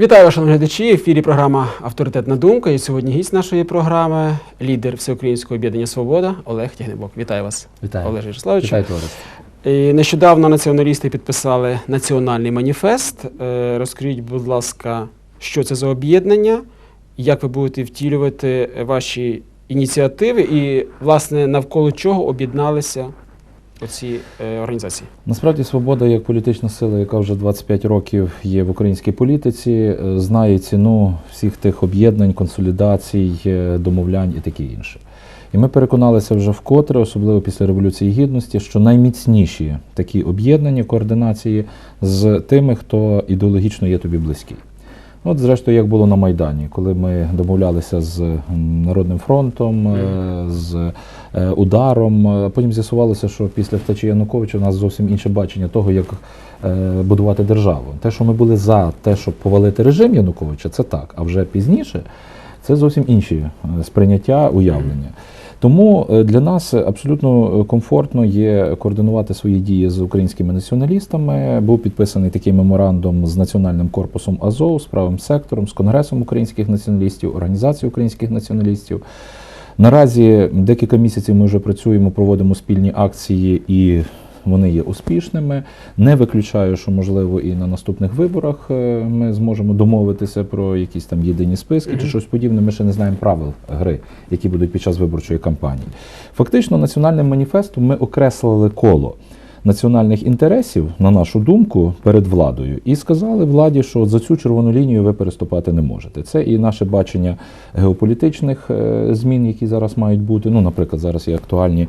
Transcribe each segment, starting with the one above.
Вітаю вас, шановні глядачі. В ефірі програма Авторитетна думка. І сьогодні гість нашої програми, лідер Всеукраїнського об'єднання Свобода Олег Тягнебок. Вітаю вас, Вітаю. Олег Вячеславович. Вітаю. І нещодавно націоналісти підписали національний маніфест. Е, Розкажіть, будь ласка, що це за об'єднання, як ви будете втілювати ваші ініціативи, і, власне, навколо чого об'єдналися оці е, організації? Насправді свобода як політична сила, яка вже 25 років є в українській політиці, е, знає ціну всіх тих об'єднань, консолідацій, е, домовлянь і таке інше. І ми переконалися вже вкотре, особливо після Революції Гідності, що найміцніші такі об'єднання, координації з тими, хто ідеологічно є тобі близький. От, зрештою, як було на Майдані, коли ми домовлялися з Народним фронтом, е, з е, ударом. е, Потім з'ясувалося, що після втечі Януковича у нас зовсім інше бачення того, як будувати державу. Те, що ми були за те, щоб повалити режим Януковича, це так. А вже пізніше це зовсім інші сприйняття, уявлення. Тому е, для нас абсолютно комфортно є координувати свої дії з українськими націоналістами. Був підписаний такий меморандум з національним корпусом Азов, з правим сектором, з Конгресом українських націоналістів, організацією українських націоналістів. Наразі декілька місяців ми вже працюємо, проводимо спільні акції і. Вони є успішними. Не виключаю, що можливо і на наступних виборах е, ми зможемо домовитися про якісь там єдині списки чи щось подібне. Ми ще не знаємо правил гри, які будуть під час виборчої кампанії. Фактично, національним маніфестом ми окреслили коло національних інтересів, на нашу думку, перед владою, і сказали владі, що за цю червону лінію ви переступати не можете. Це і наше бачення геополітичних е, змін, які зараз мають бути. Ну, наприклад, зараз є актуальні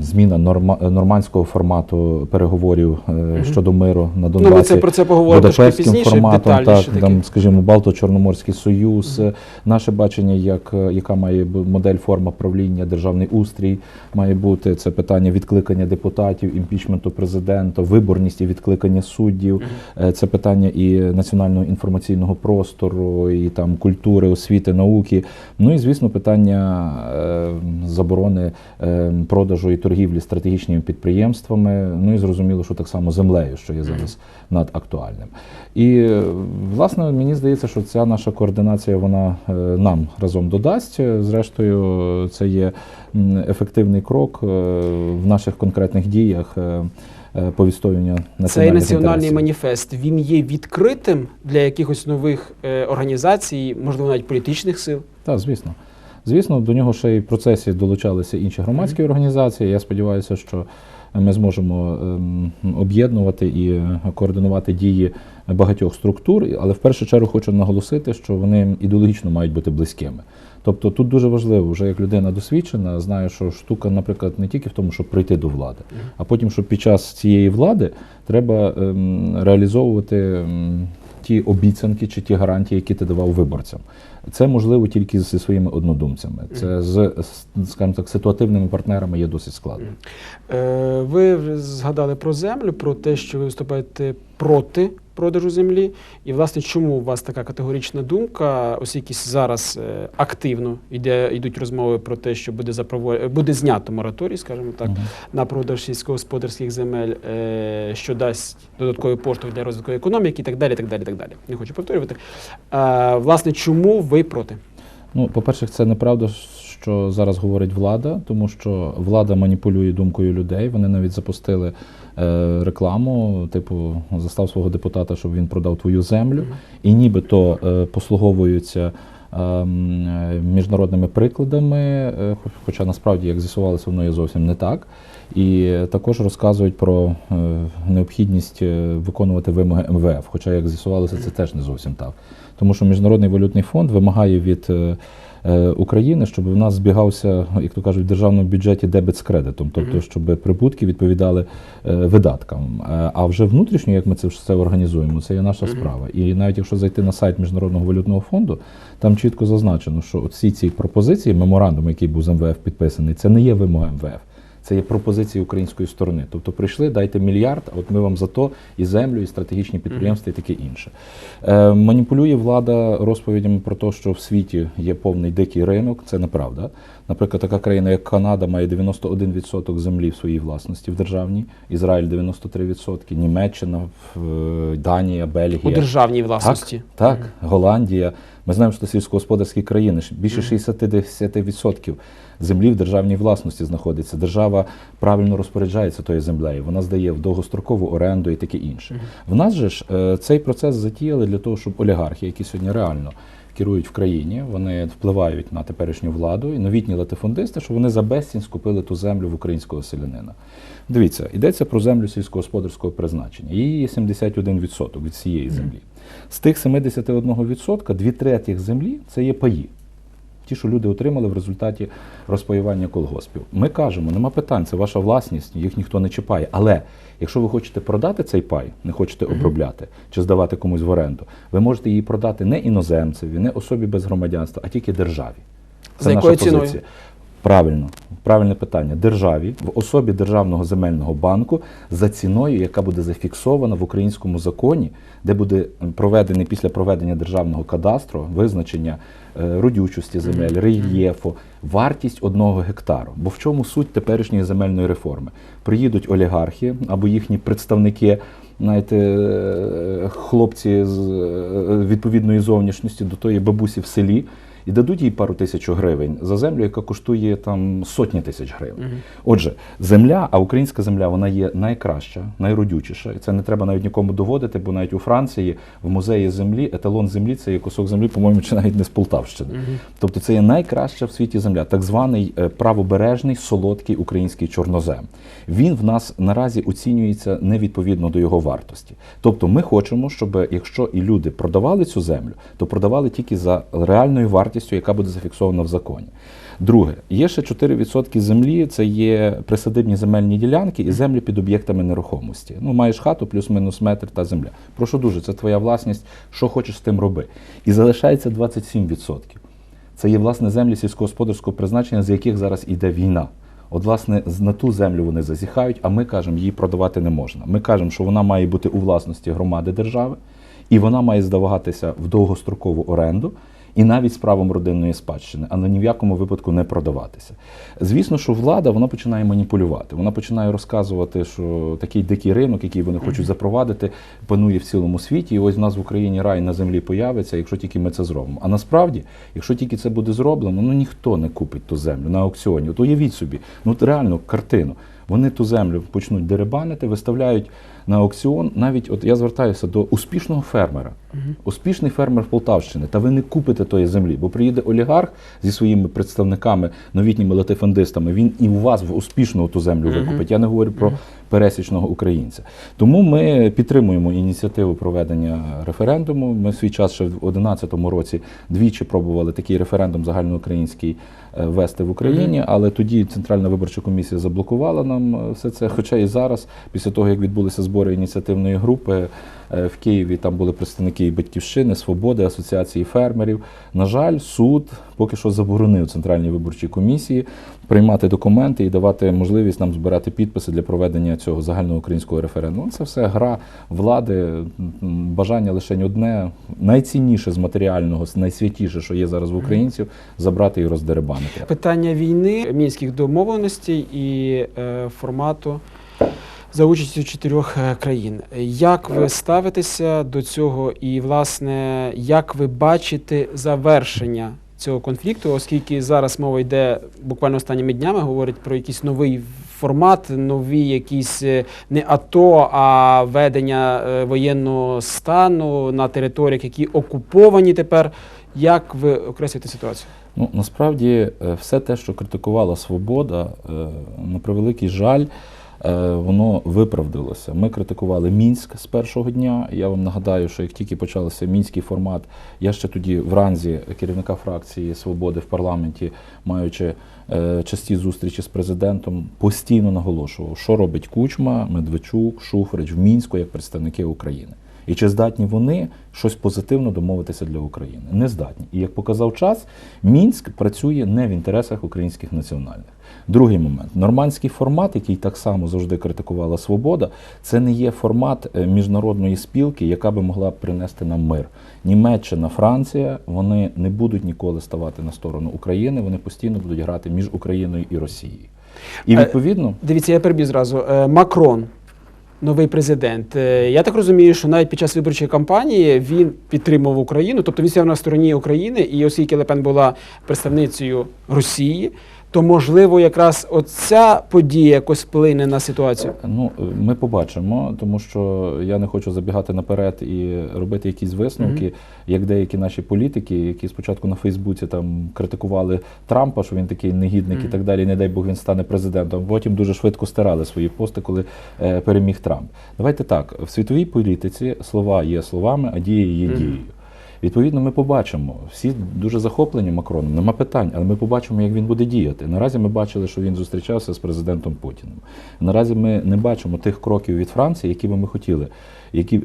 зміна норма, нормандського формату переговорів е, щодо миру на Донбасі. Ну, ми це про це поговоримо трошки пізніше, форматом, так, детальніше там, скажімо, Балто-Чорноморський союз, е, наше бачення, як, е, яка має модель форма правління, державний устрій має бути. Це питання відкликання депутатів, імпічменту президента, виборність і відкликання суддів, Е, це питання і національного інформаційного простору, і там культури, освіти, науки. Ну і звісно, питання е, заборони е, продажу і торгівлі стратегічними підприємствами. Ну і зрозуміло, що так само землею, що є зараз надактуальним. І власне мені здається, що ця наша координація вона е, нам разом додасть. Зрештою, це є ефективний крок е, в наших конкретних діях. е, По відстоюванню національних Цей національний інтересів. маніфест він є відкритим для якихось нових організацій, можливо, навіть політичних сил. Так, звісно. Звісно, до нього ще й в процесі долучалися інші громадські організації. Я сподіваюся, що ми зможемо ем, об'єднувати і координувати дії багатьох структур, але в першу чергу хочу наголосити, що вони ідеологічно мають бути близькими. Тобто тут дуже важливо, вже як людина досвідчена, знає, що штука, наприклад, не тільки в тому, щоб прийти до влади, а потім, щоб під час цієї влади треба ем, реалізовувати ем, ті обіцянки чи ті гарантії, які ти давав виборцям. Це можливо тільки зі своїми однодумцями. Це з, скажімо так, ситуативними партнерами є досить складно. Е, Ви згадали про землю, про те, що ви виступаєте проти продажу землі. І, власне, чому у вас така категорична думка, оскільки зараз е, активно йде, йдуть розмови про те, що буде запровод... буде знято мораторій, скажімо так, Мгм. на продаж сільськогосподарських земель, е, що дасть додатковий поштовх для розвитку економіки і так далі. так далі, так далі. Не хочу повторювати. Е, Власне, чому ви проти? Ну, по-перше, це неправда, що зараз говорить влада, тому що влада маніпулює думкою людей. Вони навіть запустили е, рекламу, типу, застав свого депутата, щоб він продав твою землю, і нібито е, послуговуються. ем, е, Міжнародними прикладами, е, хоча насправді, як з'ясувалося, воно є зовсім не так. І також розказують про е, необхідність виконувати вимоги МВФ. Хоча, як з'ясувалося, це теж не зовсім так. Тому що Міжнародний валютний фонд вимагає від України, щоб в нас збігався, як то кажуть, в державному бюджеті дебет з кредитом, тобто, щоб прибутки відповідали е, видаткам. Е, А вже внутрішньо, як ми це все організуємо, це є наша справа. І навіть якщо зайти на сайт Міжнародного валютного фонду, там чітко зазначено, що всі ці пропозиції, меморандум, який був з МВФ підписаний, це не є вимога МВФ. Це є пропозиції української сторони. Тобто прийшли, дайте мільярд, а от ми вам за то і землю, і стратегічні підприємства, і таке інше. Е, маніпулює влада розповідями про те, що в світі є повний дикий ринок. Це неправда. Наприклад, така країна, як Канада, має 91% землі в своїй власності в державній, Ізраїль 93%, Німеччина, Данія, Бельгія. У державній власності. Так, так, Голландія. Ми знаємо, що це сільськогосподарські країни. Більше 60% землі в державній власності знаходиться. Держава правильно розпоряджається тою землею. Вона здає в довгострокову оренду і таке інше. В нас же ж е, цей процес затіяли для того, щоб олігархи, які сьогодні реально керують в країні, вони впливають на теперішню владу і новітні латифундисти, що вони за безцінь скупили ту землю в українського селянина. Дивіться, йдеться про землю сільськогосподарського призначення. Її є 71% від цієї землі. З тих 71% дві третіх землі це є паї. Ті, що люди отримали в результаті розпаювання колгоспів. Ми кажемо, нема питань, це ваша власність, їх ніхто не чіпає. Але якщо ви хочете продати цей пай, не хочете обробляти чи здавати комусь в оренду, ви можете її продати не іноземцеві, не особі без громадянства, а тільки державі. За якою ціною? Правильно, правильне питання. Державі в особі Державного земельного банку за ціною, яка буде зафіксована в українському законі, де буде проведений після проведення державного кадастру визначення е, родючості земель, рельєфу, вартість одного гектару. Бо в чому суть теперішньої земельної реформи? Приїдуть олігархи або їхні представники. Знаєте, е, хлопці з е, відповідної зовнішності до тої бабусі в селі, і дадуть їй пару тисяч гривень за землю, яка коштує там сотні тисяч гривень. Отже, земля, а українська земля, вона є найкраща, найродючіша. І це не треба навіть нікому доводити, бо навіть у Франції в музеї землі еталон землі це є кусок землі, по-моєму, чи навіть не з Полтавщини. Тобто це є найкраща в світі земля, так званий е, правобережний солодкий український чорнозем. Він в нас наразі оцінюється невідповідно до його вартості. Тобто, ми хочемо, щоб якщо і люди продавали цю землю, то продавали тільки за реальною вартістю, яка буде зафіксована в законі. Друге, є ще 4% землі, це є присадибні земельні ділянки і землі під об'єктами нерухомості. Ну, маєш хату, плюс-мінус метр та земля. Прошу дуже, це твоя власність, що хочеш з тим роби. І залишається 27%. Це є власне землі сільськогосподарського призначення, з яких зараз іде війна. От, власне, на ту землю вони зазіхають, а ми кажемо, її продавати не можна. Ми кажемо, що вона має бути у власності громади держави, і вона має здаватися в довгострокову оренду. І навіть з правом родинної спадщини, але ні в якому випадку не продаватися. Звісно, що влада вона починає маніпулювати. Вона починає розказувати, що такий дикий ринок, який вони хочуть запровадити, панує в цілому світі. І ось в нас в Україні рай на землі появиться, якщо тільки ми це зробимо. А насправді, якщо тільки це буде зроблено, ну ніхто не купить ту землю на аукціоні. От уявіть собі, ну реально картину. Вони ту землю почнуть деребанити, виставляють на аукціон. Навіть от я звертаюся до успішного фермера, успішний фермер Полтавщини. Та ви не купите тої землі, бо приїде олігарх зі своїми представниками, новітніми латифундистами. Він і у вас в успішну ту землю викупить. Я не говорю про пересічного українця. Тому ми підтримуємо ініціативу проведення референдуму. Ми в свій час ще в 2011 році двічі пробували такий референдум загальноукраїнський е, вести в Україні, але тоді Центральна виборча комісія заблокувала нам е, все це. Хоча і зараз, після того як відбулися збори ініціативної групи е, в Києві, там були представники і батьківщини, свободи, асоціації фермерів. На жаль, суд поки що заборонив Центральній виборчій комісії приймати документи і давати можливість нам збирати підписи для проведення цього загальноукраїнського референдуму. Це все гра влади, бажання лише одне, найцінніше з матеріального, найсвятіше, що є зараз в українців, забрати і роздеребанити. Питання війни, мінських домовленостей і е, формату за участю чотирьох е, країн. Як ви ставитеся до цього, і власне як ви бачите завершення цього конфлікту, оскільки зараз мова йде буквально останніми днями, говорить про якийсь новий формат, нові якісь е, не АТО, а ведення е, воєнного стану на територіях, які окуповані тепер. Як ви окреслюєте ситуацію? Ну насправді все те, що критикувала свобода, на превеликий жаль, воно виправдалося. Ми критикували Мінськ з першого дня. Я вам нагадаю, що як тільки почався мінський формат, я ще тоді вранзі керівника фракції Свободи в парламенті, маючи е, часті зустрічі з президентом, постійно наголошував, що робить Кучма, Медведчук, Шуфрич в Мінську як представники України. І чи здатні вони щось позитивно домовитися для України? Не здатні. І як показав час, Мінськ працює не в інтересах українських національних. Другий момент нормандський формат, який так само завжди критикувала свобода, це не є формат е, міжнародної спілки, яка би могла принести нам мир. Німеччина, Франція вони не будуть ніколи ставати на сторону України. Вони постійно будуть грати між Україною і Росією. І Е, відповідно. Дивіться, я перебіг зразу. Е, Макрон, новий президент. Е, Я так розумію, що навіть під час виборчої кампанії він підтримував Україну, тобто він сів на стороні України, і оскільки Лепен була представницею Росії, то можливо якраз оця подія якось вплине на ситуацію. Ну, е, ми побачимо, тому що я не хочу забігати наперед і робити якісь висновки, як деякі наші політики, які спочатку на Фейсбуці там критикували Трампа, що він такий негідник і так далі. Не дай Бог він стане президентом. Потім дуже швидко стирали свої пости, коли е, переміг Трамп. Давайте так: в світовій політиці слова є словами, а дії є Мгм. дією. Відповідно, ми побачимо. Всі дуже захоплені Макроном, нема питань, але ми побачимо, як він буде діяти. Наразі ми бачили, що він зустрічався з президентом Путіним. Наразі ми не бачимо тих кроків від Франції, які би ми хотіли, які,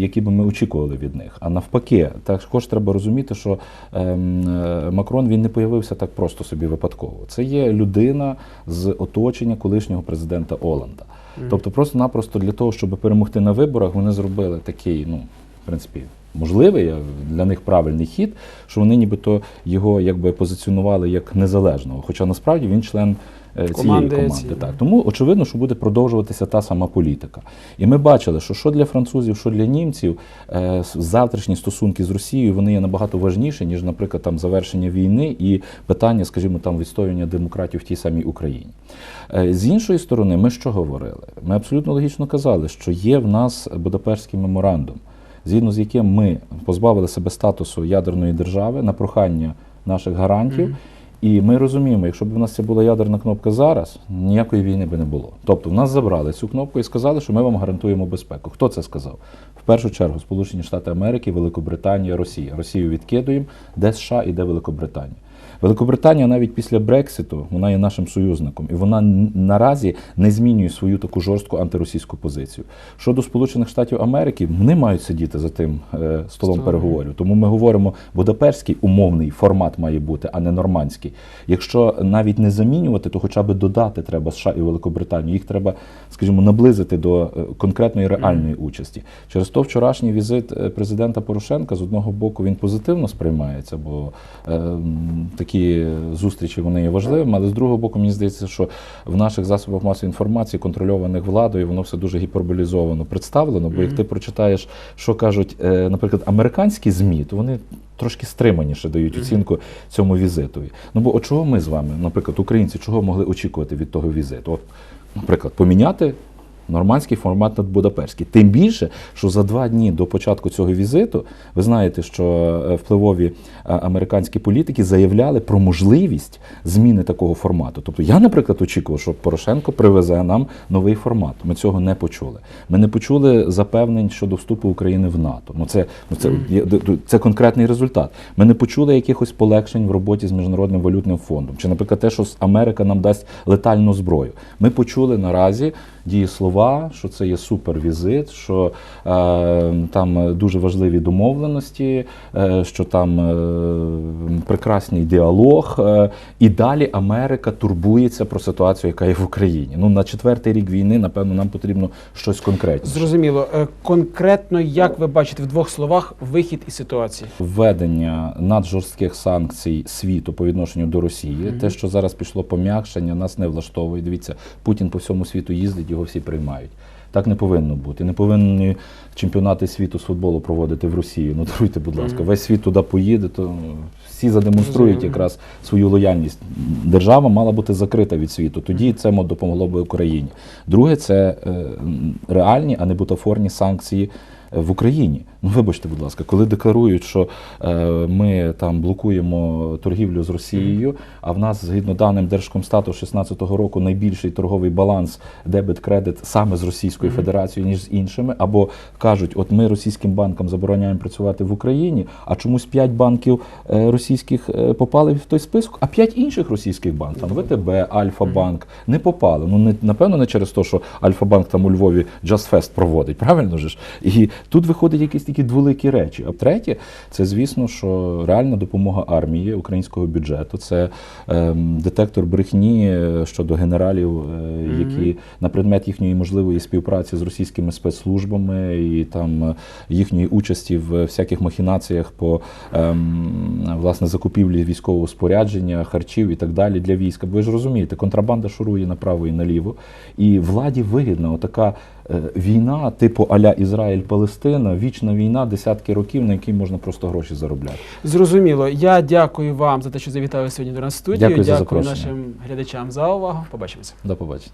які би ми очікували від них. А навпаки, також треба розуміти, що ем, е, Макрон він не появився так просто собі випадково. Це є людина з оточення колишнього президента Оланда. Тобто, просто-напросто для того, щоб перемогти на виборах, вони зробили такий, ну, в принципі, можливий е, для них правильний хід, що вони нібито його якби позиціонували як незалежного. Хоча насправді він член е, цієї Команди команди. цієї. Так. Тому очевидно, що буде продовжуватися та сама політика. І ми бачили, що що для французів, що для німців, е, завтрашні стосунки з Росією вони є набагато важніші, ніж, наприклад, там завершення війни і питання, скажімо, там відстоювання демократів в тій самій Україні. З іншої сторони, ми що говорили? Ми абсолютно логічно казали, що є в нас Будапештський меморандум, згідно з яким ми позбавили себе статусу ядерної держави на прохання наших гарантів. І ми розуміємо, якщо б у нас це була ядерна кнопка зараз, ніякої війни би не було. Тобто в нас забрали цю кнопку і сказали, що ми вам гарантуємо безпеку. Хто це сказав? В першу чергу Сполучені Штати Америки, Великобританія, Росія. Росію відкидуємо, де США і де Великобританія. Великобританія навіть після Брекситу вона є нашим союзником, і вона наразі не змінює свою таку жорстку антиросійську позицію. Щодо Сполучених Штатів Америки, вони мають сидіти за тим е, столом переговорів. Тому ми говоримо, Будапештський умовний формат має бути, а не нормандський. Якщо навіть не замінювати, то хоча б додати треба США і Великобританію. Їх треба, скажімо, наблизити до е, конкретної реальної участі. Через то вчорашній візит е, президента Порошенка з одного боку він позитивно сприймається, бо е, м, такі зустрічі вони є важливими. Але з другого боку, мені здається, що в наших засобах масової інформації, контрольованих владою, воно все дуже гіперболізовано представлено. Бо як ти прочитаєш, що кажуть, е, наприклад, американські ЗМІ, то вони трошки стриманіше дають оцінку цьому візитові. Ну бо от чого ми з вами, наприклад, українці, чого могли очікувати від того візиту? От, наприклад, поміняти. Нормандський формат над Будапештський. Тим більше, що за два дні до початку цього візиту, ви знаєте, що е, впливові е, американські політики заявляли про можливість зміни такого формату. Тобто я, наприклад, очікував, що Порошенко привезе нам новий формат. Ми цього не почули. Ми не почули запевнень щодо вступу України в НАТО. Ну це ну це, це конкретний результат. Ми не почули якихось полегшень в роботі з міжнародним валютним фондом, чи, наприклад, те, що Америка нам дасть летальну зброю. Ми почули наразі дієслова, що це є супервізит, що е, там дуже важливі домовленості, е, що там е, прекрасний діалог. Е, і далі Америка турбується про ситуацію, яка є в Україні. Ну на четвертий рік війни, напевно, нам потрібно щось конкретне. Зрозуміло. Конкретно, як ви бачите в двох словах вихід із ситуації? Введення наджорстких санкцій світу по відношенню до Росії, те, що зараз пішло пом'якшення, нас не влаштовує. Дивіться, Путін по всьому світу їздить, його всі приймають. Так не повинно бути. Не повинні чемпіонати світу з футболу проводити в Росію. Ну даруйте, будь ласка, весь світ туди поїде, то всі задемонструють якраз свою лояльність. Держава мала бути закрита від світу. Тоді це допомогло би Україні. Друге, це е, реальні, а не бутафорні санкції в Україні. Ну, вибачте, будь ласка, коли декларують, що е, ми там блокуємо торгівлю з Росією, а в нас, згідно даним Держкомстату 16-го року, найбільший торговий баланс дебет-кредит саме з Російською Федерацією, ніж з іншими, або кажуть, от ми російським банкам забороняємо працювати в Україні, а чомусь 5 банків е, російських е, попали в той список, а 5 інших російських банків, там ВТБ, Альфа-банк, не попали. Ну, не, напевно, не через те, що Альфа-банк там у Львові Just Fest проводить, правильно же ж? І Тут виходять якісь такі дволикі речі. А третє, це звісно, що реальна допомога армії українського бюджету. Це ем, детектор брехні е, щодо генералів, е, які на предмет їхньої можливої співпраці з російськими спецслужбами і там е, їхньої участі в всяких махінаціях по ем, власне закупівлі військового спорядження, харчів і так далі для війська. Бо ви ж розумієте, контрабанда шурує направо і наліво, і владі вигідна отака е, війна, типу аля Ізраїль-Палестина, вічна війна, десятки років, на якій можна просто гроші заробляти. Зрозуміло. Я дякую вам за те, що завітали сьогодні до нас в студію. Дякую за дякую нашим глядачам за увагу. Побачимося. До побачення.